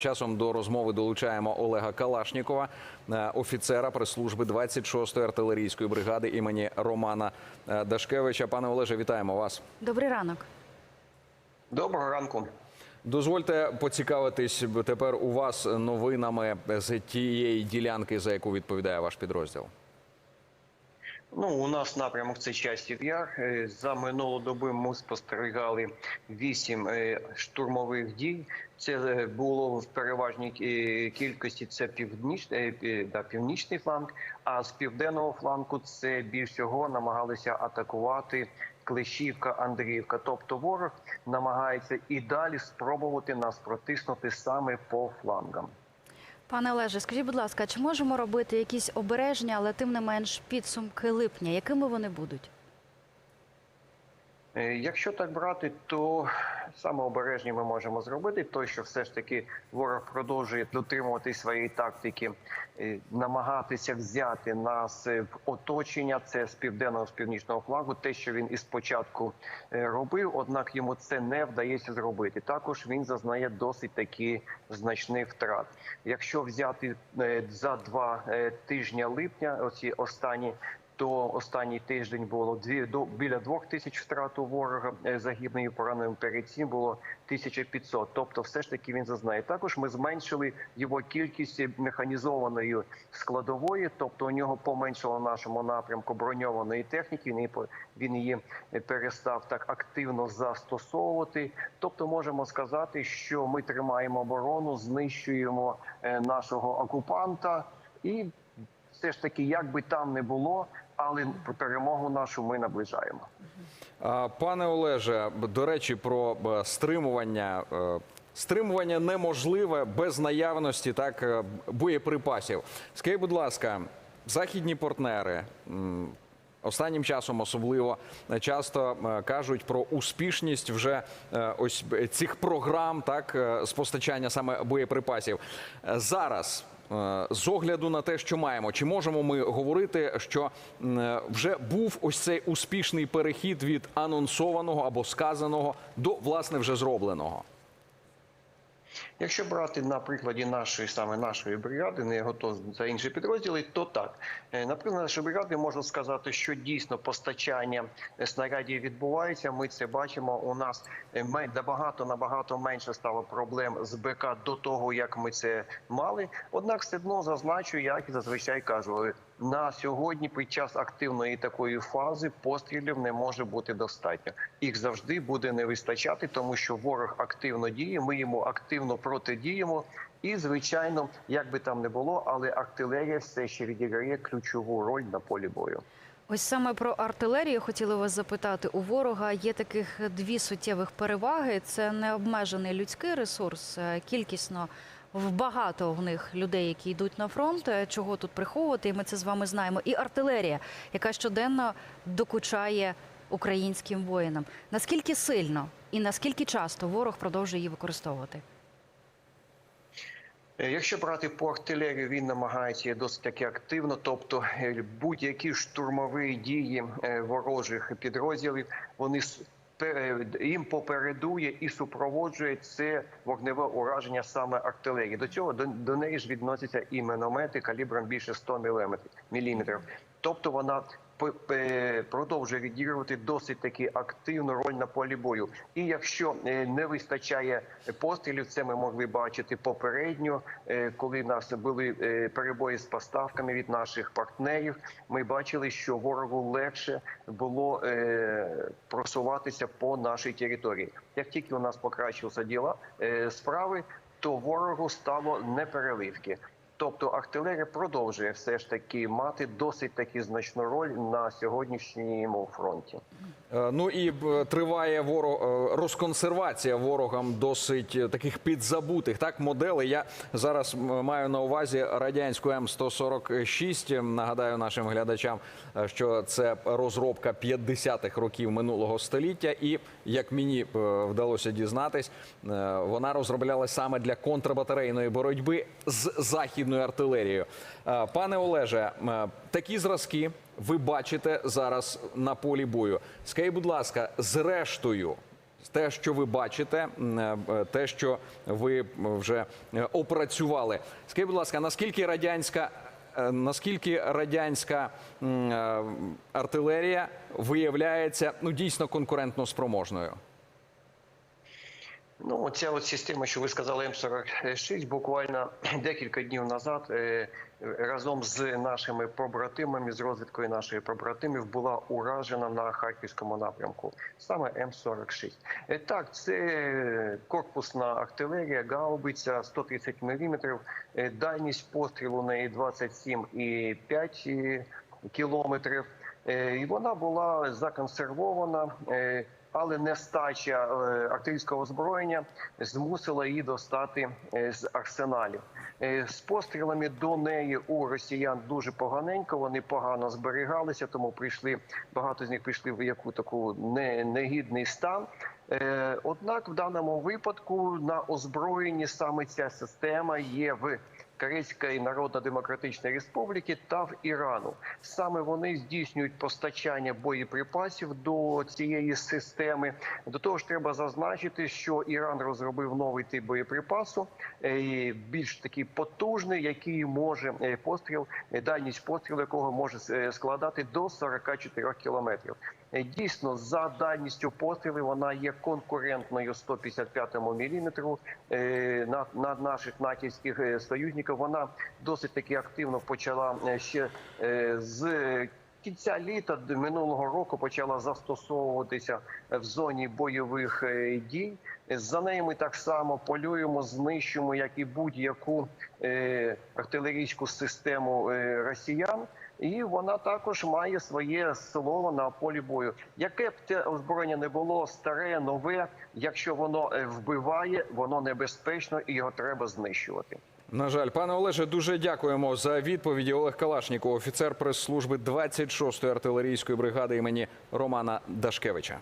Часом до розмови долучаємо Олега Калашнікова, е, офіцера прес-служби 26-ї артилерійської бригади імені Романа е, Дашкевича. Пане Олеже, вітаємо вас. Добрий ранок. Доброго ранку. Дозвольте поцікавитись тепер у вас новинами з тієї ділянки, за яку відповідає ваш підрозділ. Ну, у нас напрямок це часів яр. Е, За минулу добу ми спостерігали вісім е, штурмових дій. Це е, було в переважній кількості це північ, да, північний фланг. А з південного флангу це більш всього намагалися атакувати Клещівка, Андріївка. Тобто ворог намагається і далі спробувати нас протиснути саме по флангам. Пане Олеже, скажіть, будь ласка, чи можемо робити якісь обережні, але тим не менш підсумки липня? Якими вони будуть? Е, Якщо так брати, то саме обережні ми можемо зробити, то що все ж таки ворог продовжує дотримувати своєї тактики, е, намагатися взяти нас е, в оточення. Це з південного з північного флагу. Те, що він із початку е, робив, однак йому це не вдається зробити. Також він зазнає досить таки значних втрат. Якщо взяти за два тижні липня, оці останні то останній тиждень було дві до біля двох тисяч втрат у ворога е, і пораненим. Перед цим було 1500. Тобто, все ж таки він зазнає. Також ми зменшили його кількість механізованої складової, тобто у нього поменшало в нашому напрямку броньованої техніки. Він її перестав так активно застосовувати. Тобто, можемо сказати, що ми тримаємо оборону, знищуємо е, нашого окупанта і все ж таки, як би там не було, але перемогу нашу ми наближаємо. Пане Олеже, до речі, про е, стримування. Е, Стримування неможливе без наявності так е, боєприпасів. Скажіть, будь ласка, західні партнери останнім часом особливо е, часто е, кажуть про успішність вже е, ось цих програм, так з постачання саме боєприпасів. Зараз З огляду на те, що маємо, чи можемо ми говорити, що вже був ось цей успішний перехід від анонсованого або сказаного до власне вже зробленого? Якщо брати на прикладі нашої саме нашої бригади, не готов за інші підрозділи, то так Е, наприклад, нашої бригади можу сказати, що дійсно постачання е, снарядів відбувається. Ми це бачимо. У нас е, набагато набагато менше стало проблем з БК до того, як ми це мали. Однак, все одно зазначу, як і зазвичай кажу. На сьогодні, під час активної такої фази, пострілів не може бути достатньо. Їх завжди буде не вистачати, тому що ворог активно діє. Ми йому активно протидіємо. І звичайно, як би там не було, але артилерія все ще відіграє ключову роль на полі бою. Ось саме про артилерію хотіли вас запитати. У ворога є таких дві суттєвих переваги: це необмежений людський ресурс, е, кількісно багато в них людей, які йдуть на фронт. е, Чого тут приховувати? І ми це з вами знаємо. І артилерія, яка щоденно докучає українським воїнам. Наскільки сильно і наскільки часто ворог продовжує її використовувати? Е, Якщо брати по артилерію, він намагається досить таки активно, тобто е, будь-які штурмові дії ворожих підрозділів, вони їм попередує і супроводжує це вогневе ураження саме артилерії. До цього до, до неї ж відносяться і міномети калібром більше 100 міліметрів. Тобто вона продовжує відігрувати досить таки активну роль на полі бою. І якщо е, не вистачає пострілів, це ми могли бачити попередньо, е, коли нас були е, перебої з поставками від наших партнерів. Ми бачили, що ворогу легше було просуватися по нашій території. Як тільки у нас покращилися діла справи, то ворогу стало непереливки. Тобто артилерія продовжує все ж таки мати досить таки значну роль на сьогоднішньому фронті. Е, Ну і триває ворог е, розконсервація ворогам досить е, таких підзабутих так моделей. Я зараз маю на увазі радянську М146. Нагадаю нашим глядачам, е, що це розробка 50-х років минулого століття, і як мені е, вдалося дізнатись, е, вона розроблялась саме для контрбатарейної боротьби з західною артилерією. Е, Пане Олеже, е, такі зразки ви бачите зараз на полі бою. Скажіть, будь ласка, зрештою, те, що ви бачите, е, те, що ви вже опрацювали. Скажіть, будь ласка, наскільки радянська наскільки радянська артилерія виявляється ну дійсно конкурентно спроможною? Ну, ця от система, що ви сказали, М46, буквально декілька днів назад е, разом з нашими побратимами, з розвідкою наших побратимів, була уражена на харківському напрямку. Саме М46. Е, Так, це корпусна артилерія, гаубиця 130 мм, е, дальність пострілу неї 27,5 кілометрів. І вона була законсервована. Але нестача е, артилерійського озброєння змусила її достати е, з арсеналів. Е, З пострілами до неї у росіян дуже поганенько. Вони погано зберігалися, тому прийшли багато з них прийшли в яку таку не- негідний стан. Однак в даному випадку на озброєнні саме ця система є в Корейської Народно-Демократичної Республіки та в Ірану. Саме вони здійснюють постачання боєприпасів до цієї системи. До того ж, треба зазначити, що Іран розробив новий тип боєприпасу, е, більш такий потужний, який може е, постріл, е, дальність пострілу якого може складати до 44 кілометрів. Дійсно, за дальністю пострілу вона є конкурентною 155 міліметру на, на наших натівських е, союзників. Вона досить таки активно почала е, ще е, з кінця літа минулого року почала застосовуватися в зоні бойових е, дій. За нею ми так само полюємо, знищуємо як і будь-яку е, артилерійську систему е, росіян. І вона також має своє слово на полі бою. Яке б те озброєння не було старе, нове, якщо воно вбиває, воно небезпечно і його треба знищувати. На жаль, пане Олеже, дуже дякуємо за відповіді. Олег Калашніков, офіцер прес-служби 26-ї артилерійської бригади імені Романа Дашкевича.